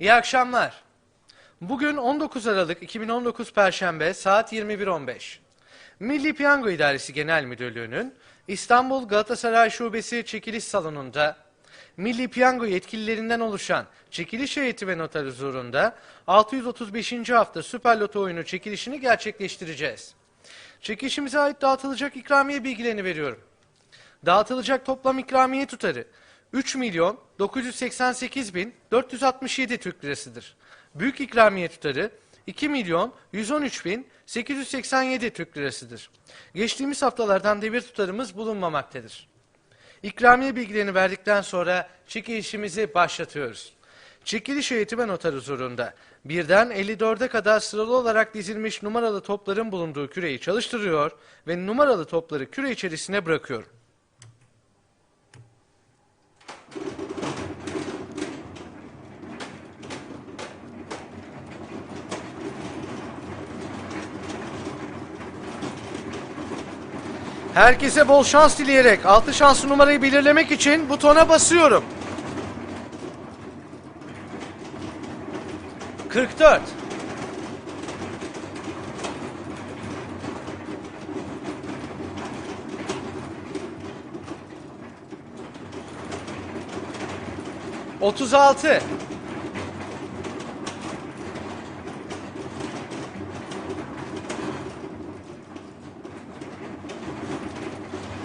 İyi akşamlar. Bugün 19 Aralık 2019 Perşembe saat 21.15. Milli Piyango İdaresi Genel Müdürlüğü'nün İstanbul Galatasaray Şubesi çekiliş salonunda Milli Piyango yetkililerinden oluşan çekiliş heyeti ve noter huzurunda 635. hafta Süper Loto oyunu çekilişini gerçekleştireceğiz. Çekilişimize ait dağıtılacak ikramiye bilgilerini veriyorum. Dağıtılacak toplam ikramiye tutarı 3 milyon 988 bin 467 Türk lirasıdır. Büyük ikramiye tutarı 2 milyon 113 bin 887 Türk lirasıdır. Geçtiğimiz haftalardan devir tutarımız bulunmamaktadır. İkramiye bilgilerini verdikten sonra çekilişimizi başlatıyoruz. Çekiliş heyeti ve noter huzurunda birden 54'e kadar sıralı olarak dizilmiş numaralı topların bulunduğu küreyi çalıştırıyor ve numaralı topları küre içerisine bırakıyorum. Herkese bol şans dileyerek 6 şanslı numarayı belirlemek için butona basıyorum. 44 36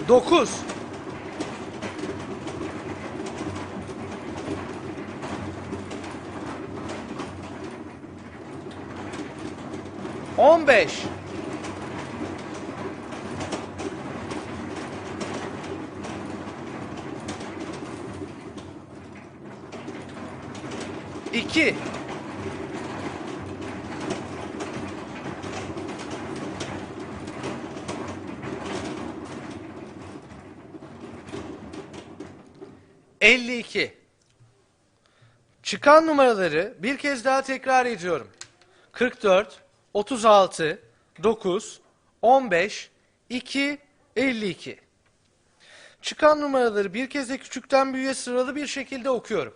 9 15 2 52 Çıkan numaraları bir kez daha tekrar ediyorum. 44 36 9 15 2 52 Çıkan numaraları bir kez de küçükten büyüğe sıralı bir şekilde okuyorum.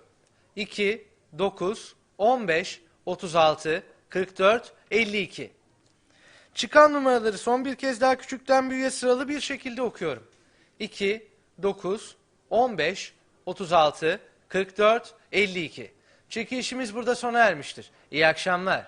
2 9 15 36 44 52 Çıkan numaraları son bir kez daha küçükten büyüğe sıralı bir şekilde okuyorum. 2, 9, 15, 36, 44, 52. Çekilişimiz burada sona ermiştir. İyi akşamlar.